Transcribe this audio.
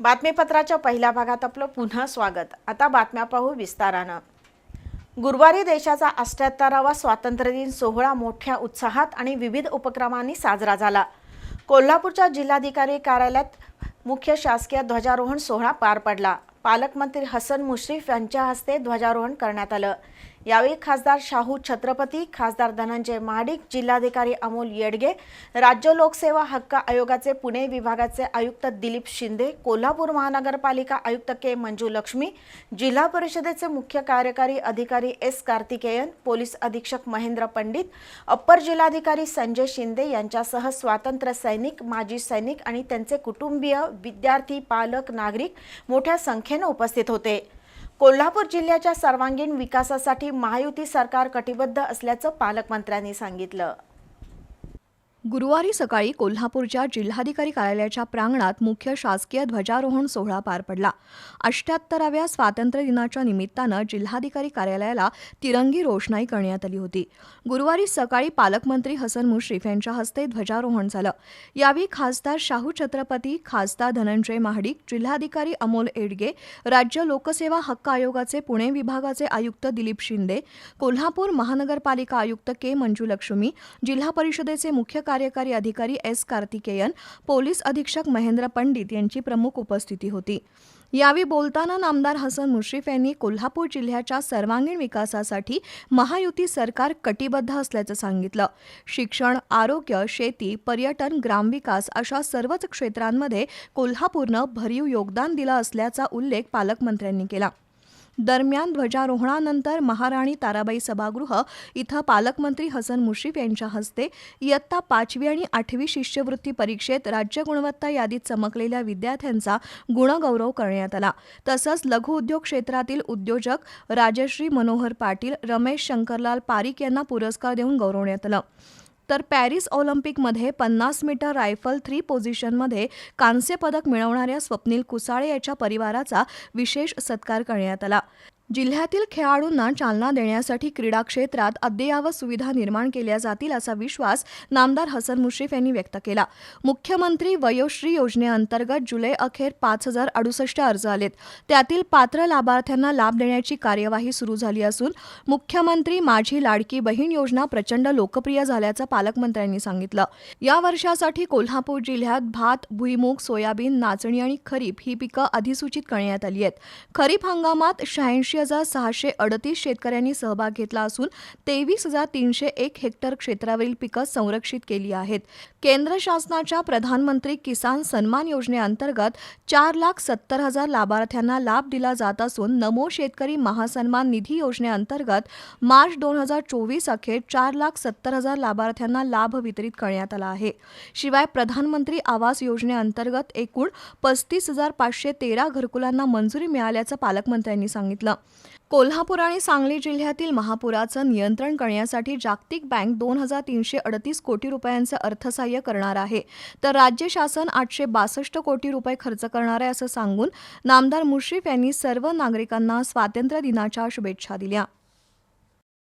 बातमीपत्राच्या पहिल्या भागात आपलं पुन्हा स्वागत. आता बातम्या पाहू विस्तारानं. गुरुवारी देशाचा अष्ट्याहत्तरावा स्वातंत्र्यदिन सोहळा मोठ्या उत्साहात आणि विविध उपक्रमांनी साजरा झाला. कोल्हापूरच्या जिल्हाधिकारी कार्यालयात मुख्य शासकीय ध्वजारोहण सोहळा पार पडला. पालकमंत्री हसन मुश्रीफ यांच्या हस्ते ध्वजारोहण करण्यात आलं. यावेळी खासदार शाहू छत्रपती खासदार धनंजय महाडिक जिल्हाधिकारी अमोल येडगे राज्य लोकसेवा हक्क आयोगाचे पुणे विभागाचे आयुक्त दिलीप शिंदे कोल्हापूर महानगरपालिका आयुक्त के मंजू लक्ष्मी जिल्हा परिषदेचे मुख्य कार्यकारी अधिकारी एस कार्तिकेयन पोलीस अधीक्षक महेंद्र पंडित अप्पर जिल्हाधिकारी संजय शिंदे यांच्यासह स्वातंत्र्य सैनिक माजी सैनिक आणि त्यांचे कुटुंबीय विद्यार्थी पालक नागरिक मोठ्या संख्येनं उपस्थित होते. कोल्हापूर जिल्ह्याच्या सर्वांगीण विकासासाठी महायुती सरकार कटिबद्ध असल्याचं पालकमंत्र्यांनी सांगितलं. गुरुवारी सकाळी कोल्हापूरच्या जिल्हाधिकारी कार्यालयाच्या प्रांगणात मुख्य शासकीय ध्वजारोहण सोहळा पार पडला. अष्ट्याहत्तराव्या स्वातंत्र्य दिनाच्या निमित्तानं जिल्हाधिकारी कार्यालयाला तिरंगी रोषणाई करण्यात आली होती. गुरुवारी सकाळी पालकमंत्री हसन मुश्रीफ यांच्या हस्ते ध्वजारोहण झालं. यावेळी खासदार शाहू छत्रपती खासदार धनंजय महाडिक जिल्हाधिकारी अमोल एडगे राज्य लोकसेवा हक्क आयोगाचे पुणे विभागाचे आयुक्त दिलीप शिंदे कोल्हापूर महानगरपालिका आयुक्त के मंजुलक्ष्मी जिल्हा परिषदेचे मुख्य कार्य कार्यकारी अधिकारी एस कार्तिकेयन पोलीस अधीक्षक महेंद्र पंडित यांची प्रमुख उपस्थिती होती. यावेळी बोलताना नामदार हसन मुश्रीफ यांनी कोल्हापूर जिल्ह्याच्या सर्वांगीण विकासासाठी महायुती सरकार कटिबद्ध असल्याचं सांगितलं. शिक्षण आरोग्य शेती पर्यटन ग्रामविकास अशा सर्वच क्षेत्रांमध्ये कोल्हापूरनं भरीव योगदान दिलं असल्याचा उल्लेख पालकमंत्र्यांनी केला. दरम्यान ध्वजारोहणानंतर महाराणी ताराबाई सभागृह इथं पालकमंत्री हसन मुश्रीफ यांच्या हस्ते इयत्ता पाचवी आणि आठवी शिष्यवृत्ती परीक्षेत राज्य गुणवत्ता यादीत चमकलेल्या विद्यार्थ्यांचा गुणगौरव करण्यात आला. तसंच लघु उद्योग क्षेत्रातील उद्योजक राजश्री मनोहर पाटील रमेश शंकरलाल पारिक यांना पुरस्कार देऊन गौरवण्यात आलं. तर पॅरिस ऑलिम्पिकमध्ये पन्नास मीटर रायफल थ्री पोझिशनमध्ये कांस्य पदक मिळवणाऱ्या स्वप्नील कुसाळे याच्या परिवाराचा विशेष सत्कार करण्यात आला. जिल्ह्यातील खेळाडूंना चालना देण्यासाठी क्रीडा क्षेत्रात अद्ययावत सुविधा निर्माण केल्या जातील असा विश्वास नामदार हसन मुश्रीफ यांनी व्यक्त केला. मुख्यमंत्री वयोश्री योजनेअंतर्गत जुलै अखेर पाच हजार अडुसष्ट अर्ज आलेत. त्यातील पात्र लाभार्थ्यांना लाभ देण्याची कार्यवाही सुरू झाली असून मुख्यमंत्री माझी लाडकी बहीण योजना प्रचंड लोकप्रिय झाल्याचं पालकमंत्र्यांनी सांगितलं. या वर्षासाठी कोल्हापूर जिल्ह्यात भात भुईमूग सोयाबीन नाचणी आणि खरीप ही पिकं अधिसूचित करण्यात आली आहेत. खरीप हंगामात शहाऐंशी हजार सहाशे अडतीस शेतकऱ्यांनी सहभाग घेतला असून तेवीस हजार तीनशे एक हेक्टर क्षेत्रावरील पिकं संरक्षित केली आहेत. केंद्र शासनाच्या प्रधानमंत्री किसान सन्मान योजनेअंतर्गत चार लाख सत्तर हजार लाभार्थ्यांना लाभ दिला जात असून नमो शेतकरी महासन्मान निधी योजनेअंतर्गत मार्च दोन हजार चोवीस अखेर चार लाख सत्तर हजार लाभार्थ्यांना लाभ वितरित करण्यात आला आहे. शिवाय प्रधानमंत्री आवास योजनेअंतर्गत एकूण पस्तीस हजार पाचशे तेरा घरकुलांना मंजुरी मिळाल्याचं पालकमंत्र्यांनी सांगितलं. कोल्हापूर आणि सांगली जिल्ह्यातील महापुराचं नियंत्रण करण्यासाठी जागतिक बँक दोन हजार तीनशे अडतीस कोटी रुपयांचं अर्थसहाय्य करणार आहे. तर राज्य शासन आठशे बासष्ट कोटी रुपये खर्च करणार आहे असं सांगून नामदार मुश्रीफ यांनी सर्व नागरिकांना स्वातंत्र्य दिनाच्या शुभेच्छा दिल्या.